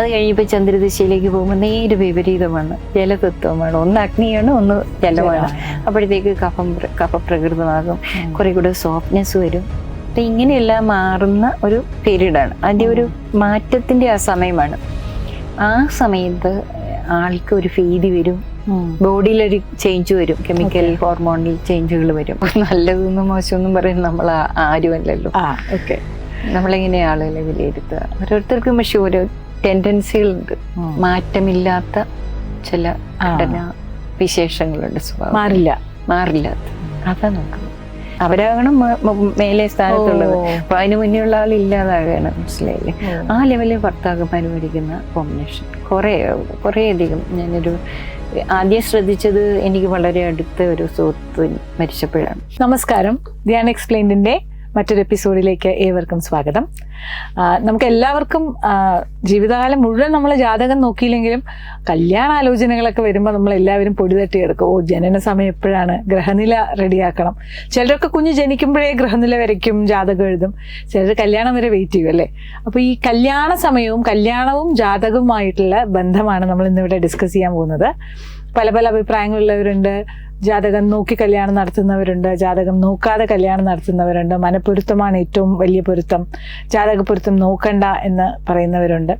അത് കഴിയുമ്പോൾ ചന്ദ്രദിശയിലേക്ക് പോകുമ്പോൾ നേരെ വിപരീതമാണ്. ജലതത്വമാണ്. ഒന്ന് അഗ്നിയാണ് ഒന്ന് ജലമാണ്. അപ്പോഴത്തേക്ക് കഫം പ്ര- കഫപ്രകൃതമാകും കുറെ കൂടെ സോഫ്റ്റ്നെസ് വരും. അപ്പൊ ഇങ്ങനെയെല്ലാം മാറുന്ന ഒരു പീരീഡാണ് അതിന്റെ ഒരു മാറ്റത്തിന്റെ ആ സമയമാണ്. ആ സമയത്ത് ആൾക്ക് ഒരു ഭീതി വരും. ബോഡിയിലൊരു ചേഞ്ച് വരും. കെമിക്കൽ ഹോർമോണൽ ചേഞ്ചുകൾ വരും. നല്ലതെന്നും മോശമെന്നും പറയുന്നത് നമ്മൾ ആരുമല്ലല്ലോ. നമ്മളെങ്ങനെ ആളുകളെ വിലയിരുത്തുക? ഓരോരുത്തർക്കും പക്ഷെ ഓരോ ടെൻഡൻസികളുണ്ട് മാറ്റമില്ലാത്ത ചില ഘടന വിശേഷങ്ങളുണ്ട് സ്വഭാവം. മാറില്ല. മാറില്ലാത്ത അതാ നോക്കുന്നത്. അവരാകണം മേലെ സ്ഥാനത്തുള്ളത്. അപ്പൊ അതിന് മുന്നേ ഉള്ള ആൾ ഇല്ലാതാകണം. മനസ്സിലായില്ലേ? ആ ലെവലിൽ ഭർത്താക്കന്മാർ മരിക്കുന്ന കോമ്പിനേഷൻ കുറേ കുറേ അധികം ഞാനൊരു ആദ്യം ശ്രദ്ധിച്ചത് എനിക്ക് വളരെ അടുത്ത ഒരു സുഹൃത്ത് മരിച്ചപ്പോഴാണ്. നമസ്കാരം. ധ്യാൻ എക്സ്പ്ലെയിൻഡിന്റെ മറ്റൊരു എപ്പിസോഡിലേക്ക് ഏവർക്കും സ്വാഗതം. നമുക്ക് എല്ലാവർക്കും ജീവിതകാലം മുഴുവൻ നമ്മൾ ജാതകം നോക്കിയില്ലെങ്കിലും കല്യാണ ആലോചനകളൊക്കെ വരുമ്പോൾ നമ്മൾ എല്ലാവരും പൊടി തട്ടിയെടുക്കും. ഓ ജനന സമയം എപ്പോഴാണ്? ഗ്രഹനില റെഡിയാക്കണം. ചിലരൊക്കെ കുഞ്ഞ് ജനിക്കുമ്പോഴേ ഗ്രഹനില വരയ്ക്കും ജാതകം എഴുതും. ചിലർ കല്യാണം വരെ വെയിറ്റ് ചെയ്യും അല്ലേ? അപ്പോൾ ഈ കല്യാണ സമയവും കല്യാണവും ജാതകവുമായിട്ടുള്ള ബന്ധമാണ് നമ്മൾ ഇന്നിവിടെ ഡിസ്കസ് ചെയ്യാൻ പോകുന്നത്. പല പല അഭിപ്രായങ്ങളുള്ളവരുണ്ട്. ജാതകം നോക്കി കല്യാണം നടത്തുന്നവരുണ്ട് ജാതകം നോക്കാതെ കല്യാണം നടത്തുന്നവരുണ്ട്. മനപ്പൊരുത്തമാണ് ഏറ്റവും വലിയ പൊരുത്തം. ജാതക പൊരുത്തം നോക്കണ്ട എന്ന് പറയുന്നവരുണ്ട്.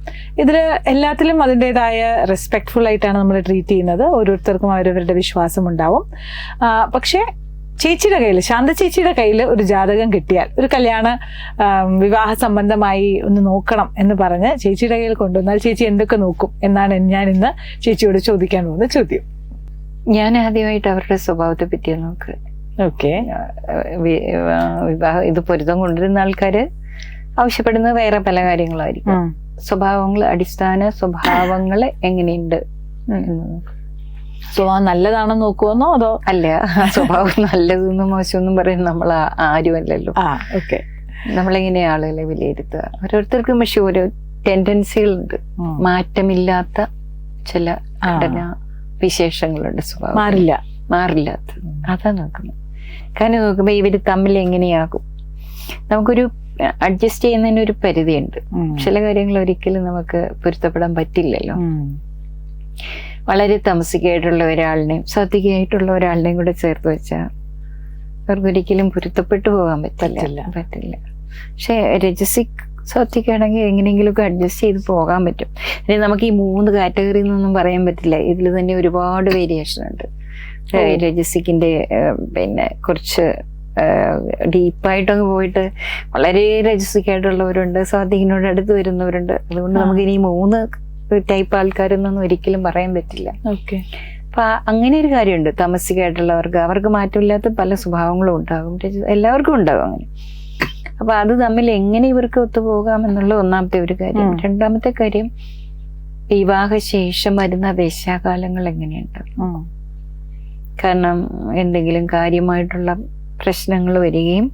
ഇതിൽ എല്ലാത്തിലും അതിന്റെതായ റെസ്പെക്ട്ഫുൾ ആയിട്ടാണ് നമ്മൾ ട്രീറ്റ് ചെയ്യുന്നത്. ഓരോരുത്തർക്കും അവരവരുടെ വിശ്വാസം ഉണ്ടാവും. പക്ഷേ ചേച്ചിയുടെ കയ്യിൽ ശാന്ത ചേച്ചിയുടെ കയ്യിൽ ഒരു ജാതകം കിട്ടിയാൽ ഒരു കല്യാണ വിവാഹ സംബന്ധമായി ഒന്ന് നോക്കണം എന്ന് പറഞ്ഞ് ചേച്ചിയുടെ കയ്യിൽ കൊണ്ടുവന്നാൽ ചേച്ചി എന്തൊക്കെ നോക്കും എന്നാണ് ഞാൻ ഇന്ന് ചേച്ചിയോട് ചോദിക്കാൻ പോകുന്ന ചോദ്യം. ഞാൻ ആദ്യമായിട്ട് അവരുടെ സ്വഭാവത്തെ പറ്റിയ നോക്ക് ഓക്കെ വിവാഹം ഇത് പൊരുത്തം കൊണ്ടുവരുന്ന ആൾക്കാര് ആവശ്യപ്പെടുന്നത് വേറെ പല കാര്യങ്ങളായിരിക്കും. സ്വഭാവങ്ങൾ അടിസ്ഥാന സ്വഭാവങ്ങൾ എങ്ങനെയുണ്ട്. സ്വഭാവം നല്ലതാണെന്ന് നോക്കുവെന്നോ അതോ? അല്ല സ്വഭാവം നല്ലതെന്നും മോശമെന്നും പറയുന്നത് നമ്മൾ ആ- ആരുമല്ലല്ലോ. ആ ഓക്കെ നമ്മളെങ്ങനെ ആളുകളെ വിലയിരുത്തുക? ഓരോരുത്തർക്കും പക്ഷെ ഓരോ ടെൻഡൻസികളുണ്ട് മാറ്റമില്ലാത്ത ചില. ഘടന വിശേഷങ്ങളുണ്ട് സ്വഭാവം. മാറില്ല. മാറില്ല അതാ. നോക്കുന്നത്. കാരണം നോക്കുമ്പോ ഇവർ തമ്മിൽ എങ്ങനെയാകും? നമുക്കൊരു അഡ്ജസ്റ്റ് ചെയ്യുന്നതിന് ഒരു പരിധിയുണ്ട്. ചില കാര്യങ്ങൾ ഒരിക്കലും നമുക്ക് പൊരുത്തപ്പെടാൻ പറ്റില്ലല്ലോ. വളരെ തമസികയായിട്ടുള്ള ഒരാളിനെയും സാത്വികയായിട്ടുള്ള ഒരാളിനെയും കൂടെ ചേർത്ത് വെച്ചാൽ അവർക്കൊരിക്കലും പൊരുത്തപ്പെട്ടു പോകാൻ പറ്റില്ല. പറ്റില്ല. പക്ഷെ രജസിക് സാത്വികാണെങ്കിൽ എങ്ങനെയെങ്കിലുമൊക്കെ അഡ്ജസ്റ്റ് ചെയ്ത് പോകാൻ പറ്റും. ഇനി നമുക്ക് ഈ മൂന്ന് കാറ്റഗറി എന്നൊന്നും പറയാൻ പറ്റില്ല. ഇതിൽ തന്നെ ഒരുപാട് വേരിയേഷൻ ഉണ്ട്. ഓ. രജസിക്കിന്റെ പിന്നെ കുറച്ച് ഡീപ്പായിട്ടങ്ങ് പോയിട്ട് വളരെ രജസിക്കായിട്ടുള്ളവരുണ്ട്. സ്വാധീനോട് അടുത്ത് വരുന്നവരുണ്ട്. അതുകൊണ്ട് നമുക്ക് ഇനി മൂന്ന് ടൈപ്പ് ആൾക്കാരൊന്നും ഒരിക്കലും പറയാൻ പറ്റില്ല. ഓക്കെ. അപ്പൊ അങ്ങനെ ഒരു കാര്യമുണ്ട്. താമസിക്കായിട്ടുള്ളവർക്ക്. അവർക്ക് മാറ്റമില്ലാത്ത പല സ്വഭാവങ്ങളും ഉണ്ടാകും. എല്ലാവർക്കും ഉണ്ടാകും അങ്ങനെ. അപ്പൊ അത് തമ്മിൽ എങ്ങനെ ഇവർക്ക് ഒത്തുപോകാം എന്നുള്ള ഒന്നാമത്തെ ഒരു കാര്യം. രണ്ടാമത്തെ കാര്യം വിവാഹശേഷം വരുന്ന വേശ്യാകാലങ്ങൾ എങ്ങനെയുണ്ട്? കാരണം എന്തെങ്കിലും കാര്യമായിട്ടുള്ള പ്രശ്നങ്ങൾ വരികയും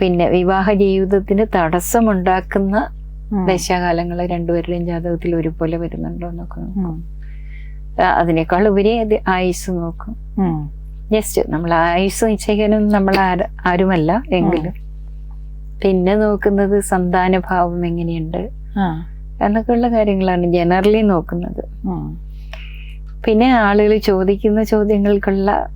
പിന്നെ വിവാഹ ജീവിതത്തിന് തടസ്സമുണ്ടാക്കുന്ന ദശാകാലങ്ങൾ രണ്ടുപേരുടെയും ജാതകത്തിൽ ഒരുപോലെ വരുന്നുണ്ടോ എന്നൊക്കെ നോക്കും. അതിനേക്കാൾ ഉപരി അത് ആയുസ് നോക്കും. ജസ്റ്റ് നമ്മൾ ആയുസ് നിശ്ചയിക്കാനൊന്നും നമ്മൾ ആരുമല്ല എങ്കിലും. പിന്നെ നോക്കുന്നത് സന്താന ഭാവം എങ്ങനെയുണ്ട് എന്നൊക്കെയുള്ള കാര്യങ്ങളാണ് ജനറലി നോക്കുന്നത്. പിന്നെ ആളുകൾ ചോദിക്കുന്ന ചോദ്യങ്ങൾക്കുള്ള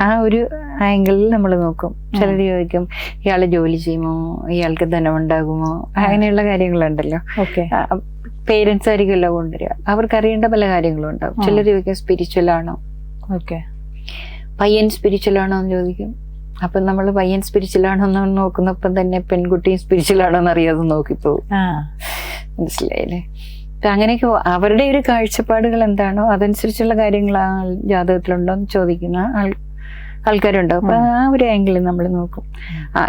ആ ഒരു ആംഗിളിൽ നമ്മൾ നോക്കും. ചിലർ ചോദിക്കും ഇയാൾ ജോലി ചെയ്യുമോ? ഇയാൾക്ക് ധനമുണ്ടാകുമോ? അങ്ങനെയുള്ള കാര്യങ്ങളുണ്ടല്ലോ. ഓക്കെ. പേരൻസ് ആയിരിക്കുമല്ലോ കൊണ്ടുവരിക. അവർക്ക് അറിയേണ്ട പല കാര്യങ്ങളും ഉണ്ടാവും. ആ. ചിലർ ചോദിക്കും സ്പിരിച്വൽ ആണോ? ഓക്കെ. പയ്യൻ സ്പിരിച്വൽ ആണോ? എന്ന് ചോദിക്കും. അപ്പം നമ്മൾ പയ്യൻ എന്ന് നോക്കുന്നപ്പം തന്നെ പെൺകുട്ടിയും സ്പിരിച്വൽ ആണോ എന്ന് അറിയാതെ നോക്കിപ്പോവും മനസ്സിലായില്ലേ? അപ്പൊ അങ്ങനെയൊക്കെ അവരുടെ ഒരു കാഴ്ചപ്പാടുകൾ എന്താണോ അതനുസരിച്ചുള്ള കാര്യങ്ങൾ ആ ജാതകത്തിലുണ്ടോ എന്ന് ചോദിക്കുന്ന ആൾ ആൾക്കാരുണ്ടാവും അപ്പൊ ആ ഒരു ആംഗിളിൽ നമ്മൾ നോക്കും.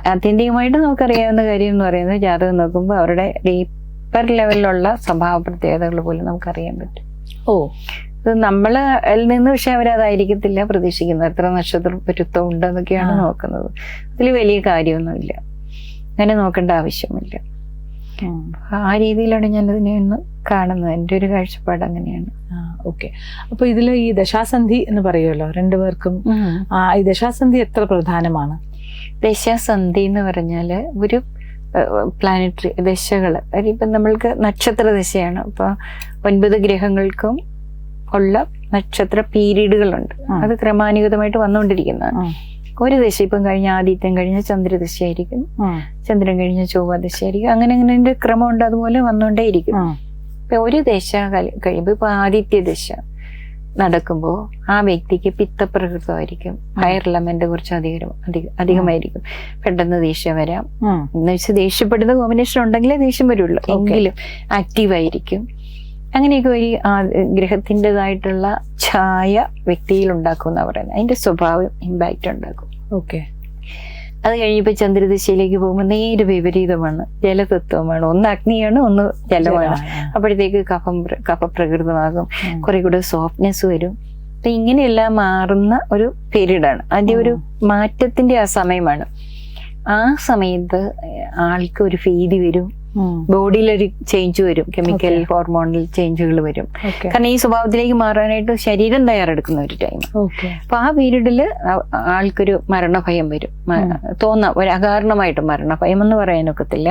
ആത്യന്തികമായിട്ട് നമുക്കറിയാവുന്ന കാര്യം എന്ന് പറയുന്നത് ജാതകം നോക്കുമ്പോൾ അവരുടെ ഡീപ്പർ ലെവലിലുള്ള സ്വഭാവ പ്രത്യേകതകൾ പോലും നമുക്കറിയാൻ പറ്റും. ഓ. ഇത് നമ്മളിൽ നിന്ന് പക്ഷെ അവരതായിരിക്കത്തില്ല പ്രതീക്ഷിക്കുന്നത്. എത്ര നക്ഷത്ര പൊരുത്തം ഉണ്ടെന്നൊക്കെയാണ് നോക്കുന്നത്. അതിൽ വലിയ കാര്യമൊന്നുമില്ല. അങ്ങനെ നോക്കേണ്ട ആവശ്യമില്ല. ആ. രീതിയിലാണ് ഞാൻ ഇതിനെ ഒന്ന് കാണുന്നത്. എന്റെ ഒരു കാഴ്ചപ്പാട് അങ്ങനെയാണ്. ഓക്കെ. അപ്പൊ ഇതിൽ ഈ ദശാസന്ധി എന്ന് പറയുമല്ലോ രണ്ടുപേർക്കും ആ ഈ ദശാസന്ധി എത്ര പ്രധാനമാണ്? ദശാസന്ധി എന്ന് പറഞ്ഞാൽ ഒരു പ്ലാനറ്ററി ദശകൾ ഇപ്പം നമ്മൾക്ക് നക്ഷത്ര ദശയാണ്. അപ്പോൾ ഒൻപത് ഗ്രഹങ്ങൾക്കും ഉള്ള നക്ഷത്ര പീരീഡുകളുണ്ട്. അത് ക്രമാനുഗതമായിട്ട് വന്നുകൊണ്ടിരിക്കുന്നതാണ്. ഒരു ദശ ഇപ്പം കഴിഞ്ഞ ആദിത്യം കഴിഞ്ഞ ചന്ദ്രദശയായിരിക്കും. ചന്ദ്രൻ കഴിഞ്ഞ ചൊവ്വ ദശയായിരിക്കും. അങ്ങനെ അങ്ങനെ അതിന്റെ ക്രമമുണ്ട്. അതുപോലെ വന്നുകൊണ്ടേയിരിക്കും. ഇപ്പൊ ഒരു ദശ കഴിയുമ്പോ കഴിയുമ്പോൾ ഇപ്പൊ ആദിത്യ ദശ നടക്കുമ്പോൾ ആ വ്യക്തിക്ക് പിത്തപ്രകൃതമായിരിക്കും. ഹയർ ലെമന്റ് കുറച്ച് അധികം അധികം അധികമായിരിക്കും. പെട്ടെന്ന് ദേഷ്യം വരാം. എന്ന് വെച്ചാൽ ദേഷ്യപ്പെടുന്ന കോമ്പിനേഷൻ ഉണ്ടെങ്കിലേ ദേഷ്യം വരുള്ളൂ. എങ്കിലും ആക്റ്റീവ് ആയിരിക്കും അങ്ങനെയൊക്കെ ഒരു ഗ്രഹത്തിന്റെതായിട്ടുള്ള ഛായ വ്യക്തിയിൽ ഉണ്ടാക്കും എന്നാണ് പറയുന്നത്. അതിന്റെ സ്വഭാവം ഇമ്പാക്റ്റ് ഉണ്ടാക്കും ഓക്കെ. അത് കഴിഞ്ഞപ്പോൾ ചന്ദ്രദിശയിലേക്ക് പോകുമ്പോൾ നേരെ വിപരീതമാണ്. ജലതത്വമാണ്. ഒന്ന് അഗ്നിയാണ് ഒന്ന് ജലമാണ്. അപ്പോഴത്തേക്ക് കഫം പ്ര- കഫപ്രകൃതമാകും. കുറെ കൂടെ സോഫ്റ്റ്നെസ് വരും. അപ്പം ഇങ്ങനെയെല്ലാം മാറുന്ന ഒരു പീരീഡാണ് അതിന്റെ ഒരു മാറ്റത്തിന്റെ ആ സമയമാണ്. ആ സമയത്ത് ആൾക്ക് ഒരു ഭീതി വരും. ബോഡിയിൽ ഒരു ചേഞ്ച് വരും കെമിക്കൽ. ഹോർമോണൽ ചേഞ്ചുകൾ വരും. കാരണം ഈ സ്വഭാവത്തിലേക്ക് മാറാനായിട്ട് ശരീരം തയ്യാറെടുക്കുന്ന ഒരു ടൈം അപ്പൊ ആ പീരീഡിൽ ആൾക്കൊരു മരണഭയം വരും. തോന്നാം ഒരു അകാരണമായിട്ട് മരണഭയം എന്ന് പറയാനൊക്കത്തില്ല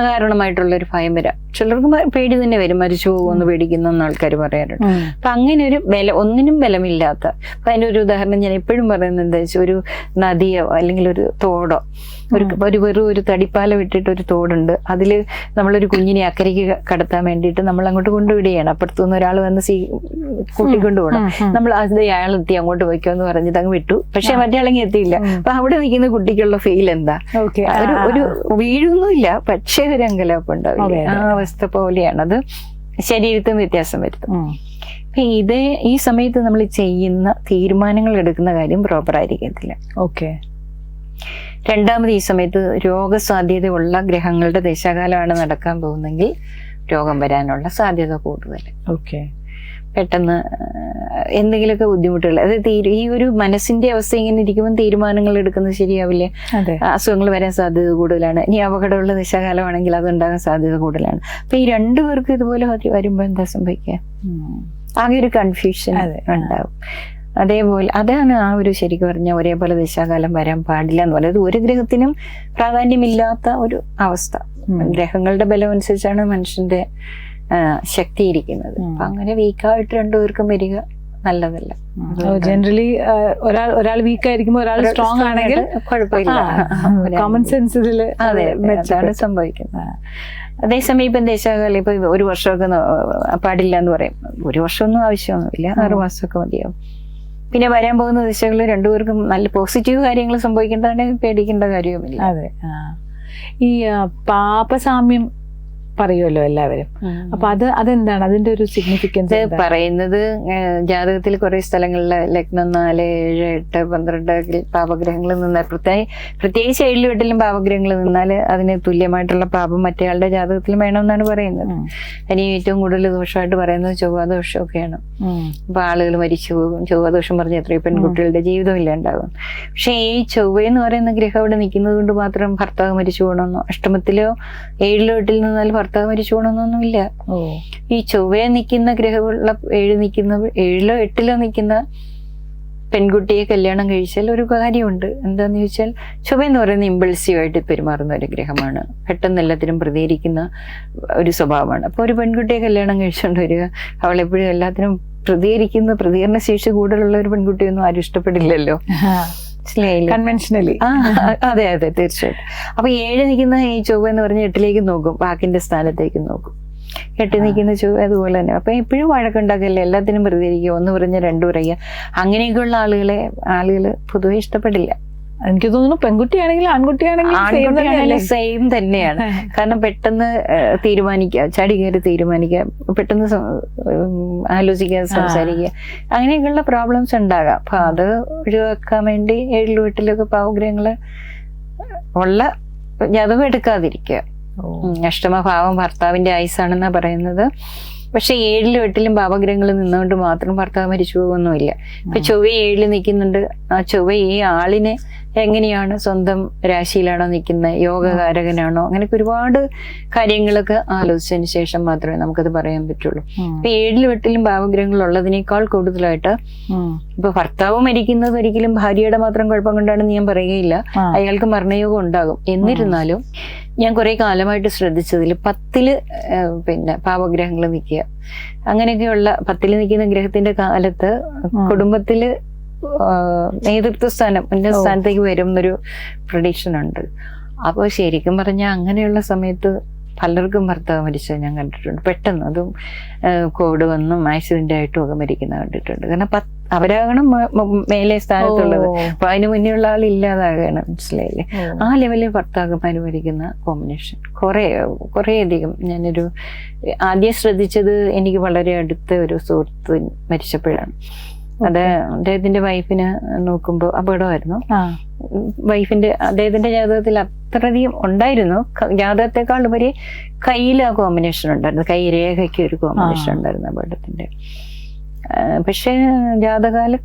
അകാരണമായിട്ടുള്ള ഒരു ഭയം വരാം. ചിലർക്ക് പേടി തന്നെ വരും. മരിച്ചു പോകുമെന്ന് പേടിക്കുന്ന ആൾക്കാർ പറയാറുണ്ട്. അപ്പൊ അങ്ങനെ ഒരു ബലം ഒന്നിനും ബലമില്ലാത്ത അപ്പൊ അതിന്റെ ഒരു ഉദാഹരണം ഞാൻ എപ്പോഴും പറയുന്നത് എന്താ വെച്ചാൽ ഒരു നദിയോ അല്ലെങ്കിൽ ഒരു തോടോ ഒരു ഒരു വെറും ഒരു തടിപ്പാലം ഇട്ടിട്ട് ഒരു തോടുണ്ട്. അതിൽ നമ്മളൊരു കുഞ്ഞിനെ അക്കരയ്ക്ക് കടത്താൻ വേണ്ടിയിട്ട് നമ്മൾ അങ്ങോട്ട് കൊണ്ടുവിടുകയാണ്. അപ്പുറത്തുനിന്ന് ഒരാൾ വന്ന് സീ കൂട്ടിക്കൊണ്ടു പോകണം നമ്മൾ അത് അയാൾ എത്തി അങ്ങോട്ട് പോയിക്കോ എന്ന് പറഞ്ഞിട്ട് അങ്ങ് വിട്ടു. പക്ഷെ. മറ്റേ ആളെങ്കിൽ എത്തിയില്ല. അപ്പൊ അവിടെ നിൽക്കുന്ന കുട്ടിക്കുള്ള ഫീൽ എന്താ? ഒരു ഒരു വീഴൊന്നുമില്ല പക്ഷേ ഒരു അങ്കലാപ്പ് ഉണ്ടാവില്ല ആ അവസ്ഥ പോലെയാണ് അത് ശരീരത്തിന് വ്യത്യാസം വരുത്തും. ഇത് ഈ സമയത്ത് നമ്മൾ ചെയ്യുന്ന തീരുമാനങ്ങൾ എടുക്കുന്ന കാര്യം പ്രോപ്പർ ആയിരിക്കത്തില്ല. ഓക്കെ. രണ്ടാമത് ഈ സമയത്ത് രോഗസാധ്യതയുള്ള ഗ്രഹങ്ങളുടെ ദശാകാലമാണ് നടക്കാൻ പോകുന്നെങ്കിൽ രോഗം വരാനുള്ള സാധ്യത കൂടുതൽ. ഓക്കെ. പെട്ടെന്ന് എന്തെങ്കിലുമൊക്കെ ബുദ്ധിമുട്ടുകൾ അത് തീരു ഈ ഒരു മനസ്സിന്റെ അവസ്ഥ ഇങ്ങനെ ഇരിക്കുമ്പോൾ തീരുമാനങ്ങൾ എടുക്കുന്നത് ശരിയാവില്ലേ? അസുഖങ്ങൾ വരാൻ സാധ്യത കൂടുതലാണ്. ഇനി അപകടമുള്ള ദശാകാലമാണെങ്കിൽ അത് ഉണ്ടാകാൻ സാധ്യത കൂടുതലാണ്. അപ്പൊ ഈ രണ്ടു പേർക്ക് ഇതുപോലെ വരുമ്പോൾ വരുമ്പോ എന്താ സംഭവിക്കുക. ആകെ ഒരു കൺഫ്യൂഷൻ ഉണ്ടാവും. അതേപോലെ അതാണ് ആ ഒരു ശരിക്കും പറഞ്ഞ ഒരേപോലെ ദശാകാലം വരാൻ പാടില്ല എന്ന് പറയുന്നത്. ഒരു ഗ്രഹത്തിനും പ്രാധാന്യമില്ലാത്ത ഒരു അവസ്ഥ. ഗ്രഹങ്ങളുടെ ബലം അനുസരിച്ചാണ് മനുഷ്യന്റെ ശക്തി ഇരിക്കുന്നത്. അങ്ങനെ വീക്കായിട്ട് രണ്ടുപേർക്കും വരിക നല്ലതല്ല. ജനറലി ഒരാൾ ഒരാൾ വീക്ക് ആയിരിക്കുമ്പോൾ ഒരാൾ സ്ട്രോങ് ആണെങ്കിൽ കുഴപ്പമില്ല. കോമൺ സെൻസ് ഇതിൽ അതെ അതാണ് സംഭവിക്കുന്നത്. അതേസമയം ഇപ്പം ദേശാകാലം ഇപ്പൊ ഒരു വർഷമൊക്കെ പാടില്ല എന്ന് പറയും. ഒരു വർഷമൊന്നും ആവശ്യമൊന്നുമില്ല. ആറുമാസമൊക്കെ മതിയാവും. പിന്നെ വരാൻ പോകുന്ന ദിശകളിൽ രണ്ടുപേർക്കും നല്ല പോസിറ്റീവ് കാര്യങ്ങൾ സംഭവിക്കേണ്ടതാണ് പേടിക്കേണ്ട കാര്യവുമില്ല. അതെ ഈ പാപസാമ്യം പറയുമല്ലോ എല്ലാവരും. അപ്പൊ അത് അതെന്താണ്? അതിന്റെ ഒരു സിഗ്നിഫിക്കൻസ് പറയുന്നത് ജാതകത്തിൽ കുറെ സ്ഥലങ്ങളിൽ ലഗ്നം നാല് ഏഴ് എട്ട് പന്ത്രണ്ട് പാപഗ്രഹങ്ങൾ നിന്നാൽ പ്രത്യേക പ്രത്യേകിച്ച് ഏഴിലും എട്ടിലും പാപഗ്രഹങ്ങൾ നിന്നാൽ അതിന് തുല്യമായിട്ടുള്ള പാപം മറ്റേയാളുടെ ജാതകത്തിൽ വേണമെന്നാണ് പറയുന്നത്. അതിന് ഏറ്റവും കൂടുതൽ ദോഷമായിട്ട് പറയുന്നത് ചൊവ്വാദോഷമൊക്കെയാണ്. അപ്പൊ ആളുകൾ മരിച്ചു പോകും ചൊവ്വാദോഷം പറഞ്ഞ എത്രയോ പെൺകുട്ടികളുടെ ജീവിതം ഇല്ലാണ്ടാകും പക്ഷെ ഈ ചൊവ്വ എന്ന് പറയുന്ന ഗ്രഹം അവിടെ നിൽക്കുന്നത് കൊണ്ട് മാത്രം ഭർത്താവ് മരിച്ചു പോകണമെന്നോ അഷ്ടമത്തിലോ ഏഴിലോ എട്ടിൽ നിന്നാൽ ഭർത്താവ് മരിച്ചു പോകണമെന്നൊന്നുമില്ല ഈ ചൊവ്വയെ നിൽക്കുന്ന ഗ്രഹമുള്ള ഏഴ് നിൽക്കുന്ന ഏഴിലോ എട്ടിലോ നിൽക്കുന്ന പെൺകുട്ടിയെ കല്യാണം കഴിച്ചാൽ ഒരു കാര്യമുണ്ട്. എന്താന്ന് ചോദിച്ചാൽ ചൊവ്വ എന്ന് പറയുന്നത് ഇമ്പൾസീവ് ആയിട്ട് പെരുമാറുന്ന ഒരു ഗ്രഹമാണ്. പെട്ടെന്ന് എല്ലാത്തിനും പ്രതികരിക്കുന്ന ഒരു സ്വഭാവമാണ്. അപ്പോൾ ഒരു പെൺകുട്ടിയെ കല്യാണം കഴിച്ചുകൊണ്ട് വരിക അവൾ എപ്പോഴും എല്ലാത്തിനും പ്രതികരിക്കുന്ന പ്രതികരണ ശേഷി കൂടുതലുള്ള ഒരു പെൺകുട്ടിയൊന്നും ആരും ഇഷ്ടപ്പെടില്ലല്ലോ. കൺവെൻഷനലി അതെ അതെ തീർച്ചയായിട്ടും. അപ്പൊ ഏഴ് നിൽക്കുന്ന ഈ ചൊവ്വ എന്ന് പറഞ്ഞ എട്ടിലേക്ക് നോക്കും വാക്കിന്റെ സ്ഥാനത്തേക്ക് നോക്കും. എട്ട് നിൽക്കുന്ന ചൊവ്വ അതുപോലെ തന്നെ. അപ്പൊ എപ്പോഴും വഴക്കുണ്ടാക്കല്ലേ? എല്ലാത്തിനും പ്രതികരിക്കുക ഒന്ന് പറഞ്ഞ രണ്ടു പറയുക. അങ്ങനെയൊക്കെയുള്ള ആളുകളെ ആളുകൾ പൊതുവെ ഇഷ്ടപ്പെടില്ല. എനിക്ക് തോന്നുന്നു പെൺകുട്ടിയാണെങ്കിലും ആൺകുട്ടിയാണെങ്കിലും സെയിം തന്നെയാണ്. കാരണം പെട്ടെന്ന് തീരുമാനിക്കുക ചടി കയറി തീരുമാനിക്കുക പെട്ടെന്ന് ആലോചിക്കുക സംസാരിക്കുക അങ്ങനെയൊക്കെയുള്ള പ്രോബ്ലംസ് ഉണ്ടാകാം. അപ്പൊ അത് ഒഴിവാക്കാൻ വേണ്ടി ഏഴിലും എട്ടിലൊക്കെ പാവഗ്രഹങ്ങൾ ഉള്ള ജാതകം എടുക്കാതിരിക്കുക അഷ്ടമഭാവം ഭർത്താവിന്റെ ആയുസാണെന്നാ പറയുന്നത്. പക്ഷെ ഏഴിലും എട്ടിലും പാപഗ്രഹങ്ങൾ നിന്നുകൊണ്ട് മാത്രം ഭർത്താവ് മരിച്ചു പോകുന്നുമില്ല. ഇപ്പൊ ചൊവ്വ ഏഴിൽ നിൽക്കുന്നുണ്ട്. ആ ചൊവ്വ ഈ ആളിനെ എങ്ങനെയാണ് സ്വന്തം രാശിയിലാണോ നിൽക്കുന്നത് യോഗകാരകനാണോ? അങ്ങനെയൊക്കെ ഒരുപാട് കാര്യങ്ങളൊക്കെ ആലോചിച്ചതിന് ശേഷം മാത്രമേ നമുക്കത് പറയാൻ പറ്റുള്ളൂ. ഇപ്പൊ ഏഴിലും എട്ടിലും ഭാവഗ്രഹങ്ങൾ ഉള്ളതിനേക്കാൾ കൂടുതലായിട്ട്. ഇപ്പൊ ഭർത്താവ് മരിക്കുന്നത് ഒരിക്കലും ഭാര്യയുടെ മാത്രം കുഴപ്പം കൊണ്ടാണെന്ന് ഞാൻ പറയുകയില്ല. അയാൾക്ക് മരണയോഗം ഉണ്ടാകും. എന്നിരുന്നാലും ഞാൻ കുറെ കാലമായിട്ട് ശ്രദ്ധിച്ചതിൽ പത്തിൽ പിന്നെ പാവഗ്രഹങ്ങൾ നിൽക്കുക. അങ്ങനെയൊക്കെയുള്ള പത്തിൽ നിൽക്കുന്ന ഗ്രഹത്തിന്റെ കാലത്ത് കുടുംബത്തിൽ നേതൃത്വ സ്ഥാനം ഉന്നത. സ്ഥാനത്തേക്ക് വരും എന്നൊരു പ്രഡിക്ഷൻ ഉണ്ട്. അപ്പോൾ ശരിക്കും പറഞ്ഞാൽ അങ്ങനെയുള്ള സമയത്ത് പലർക്കും ഭർത്താവ് മരിച്ചത് ഞാൻ കണ്ടിട്ടുണ്ട്. പെട്ടെന്ന് അതും കോവിഡ് വന്നും ആക്സിഡന്റ് ആയിട്ടും ഒക്കെ മരിക്കുന്ന കണ്ടിട്ടുണ്ട്. കാരണം പത്ത് അവരാകണം മേലെ സ്ഥാനത്തുള്ളത്. അപ്പൊ അതിന് മുന്നേ ഉള്ള ആൾ ഇല്ലാതാകണം. മനസ്സിലായില്ലേ? ആ ലെവലിൽ ഭർത്താക്കന്മാർ മരിക്കുന്ന കോമ്പിനേഷൻ കുറേ കുറെ അധികം ഞാനൊരു ആദ്യം ശ്രദ്ധിച്ചത് എനിക്ക് വളരെ അടുത്ത ഒരു സുഹൃത്ത് മരിച്ചപ്പോഴാണ്. അത് അദ്ദേഹത്തിന്റെ വൈഫിന് നോക്കുമ്പോൾ അപകടമായിരുന്നു. വൈഫിന്റെ അദ്ദേഹത്തിന്റെ ജാതകത്തിൽ അത്രയധികം ഉണ്ടായിരുന്നു. ജാതകത്തെക്കാൾ ഉപരി കയ്യിൽ ആ കോമ്പിനേഷൻ ഉണ്ടായിരുന്നു. കൈ രേഖയ്ക്ക് ഒരു കോമ്പിനേഷൻ ഉണ്ടായിരുന്നു അപകടത്തിന്റെ. പക്ഷെ ജാതകാലം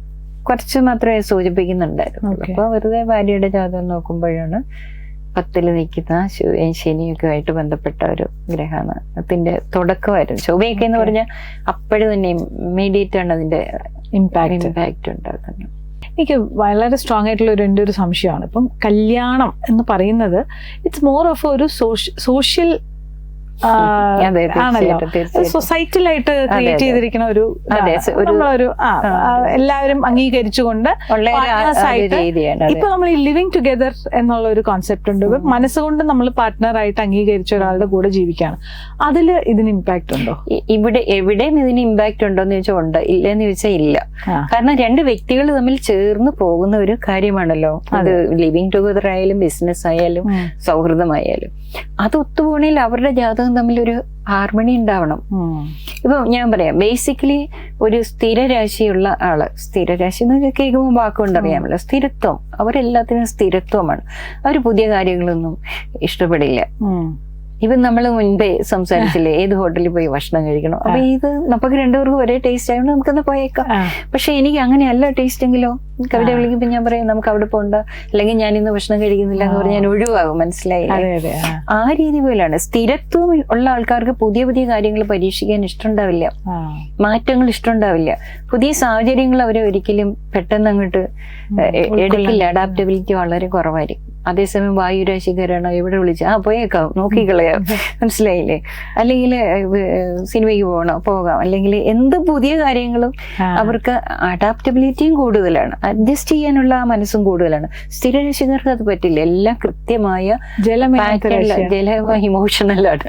കുറച്ച് മാത്രമേ സൂചിപ്പിക്കുന്നുണ്ടായിരുന്നു അപ്പോൾ അപ്പൊ വെറുതെ ഭാര്യയുടെ ജാതകം നോക്കുമ്പോഴാണ് പത്തിൽ നിൽക്കുന്ന ശിവയും ശനിയൊക്കെ ആയിട്ട് ബന്ധപ്പെട്ട ഒരു ഗ്രഹമാണ്. അതിന്റെ തുടക്കമായിരുന്നു. ചൊവ്വയൊക്കെ എന്ന്. പറഞ്ഞാൽ അപ്പോഴും തന്നെ ഇമ്മീഡിയറ്റ് ആണ് അതിന്റെ ഇമ്പാക്ട് ഇമ്പാക്റ്റ് ഉണ്ടാക്കുന്നത് എനിക്ക് വളരെ സ്ട്രോങ് ആയിട്ടുള്ള ഒരു എന്റെ ഒരു സംശയമാണ്. ഇപ്പം കല്യാണം എന്ന് പറയുന്നത് ഇറ്റ്സ് മോർ ഓഫ് ഒരു സോഷ്യൽ ആണല്ലോ. സൊസൈറ്റിയിലായിട്ട് ക്രിയേറ്റ് ചെയ്തിരിക്കുന്ന ഒരു നമ്മളൊരു എല്ലാവരും അംഗീകരിച്ചുകൊണ്ട്. ഇപ്പൊ നമ്മൾ ഈ ലിവിങ് ടുഗദർ എന്നുള്ള ഒരു കോൺസെപ്റ്റ് ഉണ്ട്. മനസ്സുകൊണ്ട് നമ്മൾ പാർട്ട്ണറായിട്ട് അംഗീകരിച്ച ഒരാളുടെ കൂടെ ജീവിക്കുകയാണ് അതിൽ ഇതിന് ഇമ്പാക്ട് ഉണ്ടോ? ഇവിടെ എവിടെയും ഇതിന് ഇമ്പാക്ട് ഉണ്ടോ എന്ന് ചോദിച്ചാൽ ഉണ്ട്. ഇല്ലെന്ന് ചോദിച്ചാൽ ഇല്ല. കാരണം രണ്ട് വ്യക്തികൾ തമ്മിൽ ചേർന്ന് പോകുന്ന ഒരു കാര്യമാണല്ലോ. അത്. ലിവിങ് ടുഗദർ ആയാലും ബിസിനസ് ആയാലും. സൗഹൃദമായാലും. അത് ഒത്തുപോകണമെങ്കിൽ അവരുടെ ജാതകം തമ്മിൽ തമ്മിലൊരു ഹാർമണി ഉണ്ടാവണം. ഇപ്പൊ ഞാൻ പറയാം ബേസിക്കലി ഒരു സ്ഥിരരാശിയുള്ള ആൾ സ്ഥിരരാശി എന്നൊക്കെ കേൾക്കുമ്പോൾ വാക്കുകൊണ്ടറിയാമല്ലോ സ്ഥിരത്വം അവരെല്ലാത്തിനും സ്ഥിരത്വമാണ്. അവർ പുതിയ കാര്യങ്ങളൊന്നും ഇഷ്ടപ്പെടില്ല. ഇപ്പം നമ്മൾ മുൻപേ സംസാരിച്ചില്ലേ ഏത് ഹോട്ടലിൽ പോയി ഭക്ഷണം കഴിക്കണം? അപ്പൊ ഇത് നമുക്ക് രണ്ടുപേർക്കും ഒരേ ടേസ്റ്റ് ആയതുകൊണ്ട് നമുക്കൊന്ന് പോയേക്കാം. പക്ഷെ എനിക്ക് അങ്ങനെയല്ല ടേസ്റ്റ് എങ്കിലോ? കവിത വിളിക്കുമ്പോൾ ഞാൻ പറയും നമുക്ക് അവിടെ പോണ്ട. അല്ലെങ്കിൽ ഞാൻ ഇന്ന് ഭക്ഷണം കഴിക്കുന്നില്ല എന്ന് പറഞ്ഞാൽ ഞാൻ ഒഴിവാകും മനസ്സിലായില്ലേ? അതെ ആ. രീതി പോലാണ് സ്ഥിരത്വം ഉള്ള ആൾക്കാർക്ക് പുതിയ പുതിയ കാര്യങ്ങൾ പരീക്ഷിക്കാൻ ഇഷ്ടമുണ്ടാവില്ല. മാറ്റങ്ങൾ ഇഷ്ടമുണ്ടാവില്ല. പുതിയ സാഹചര്യങ്ങൾ അവരെ ഒരിക്കലും പെട്ടെന്ന് അങ്ങോട്ട് എടുക്കില്ല. അഡാപ്റ്റബിലിറ്റി വളരെ കുറവായിരിക്കും അതേസമയം വായുരാശിക്കാരാണോ എവിടെ വിളിച്ചു? ആ പോയേക്കാം. നോക്കിക്കളയാം. മനസ്സിലായില്ലേ? അല്ലെങ്കിൽ സിനിമയ്ക്ക് പോകണം പോകാം. അല്ലെങ്കിൽ എന്ത് പുതിയ കാര്യങ്ങളും അവർക്ക് അഡാപ്റ്റബിലിറ്റിയും കൂടുതലാണ്. അഡ്ജസ്റ്റ് ചെയ്യാനുള്ള ആ മനസ്സും കൂടുതലാണ്. സ്ഥിരരാശിക്കാർക്ക് അത് പറ്റില്ല. എല്ലാം കൃത്യമായ. ജല ഇമോഷണലാണ്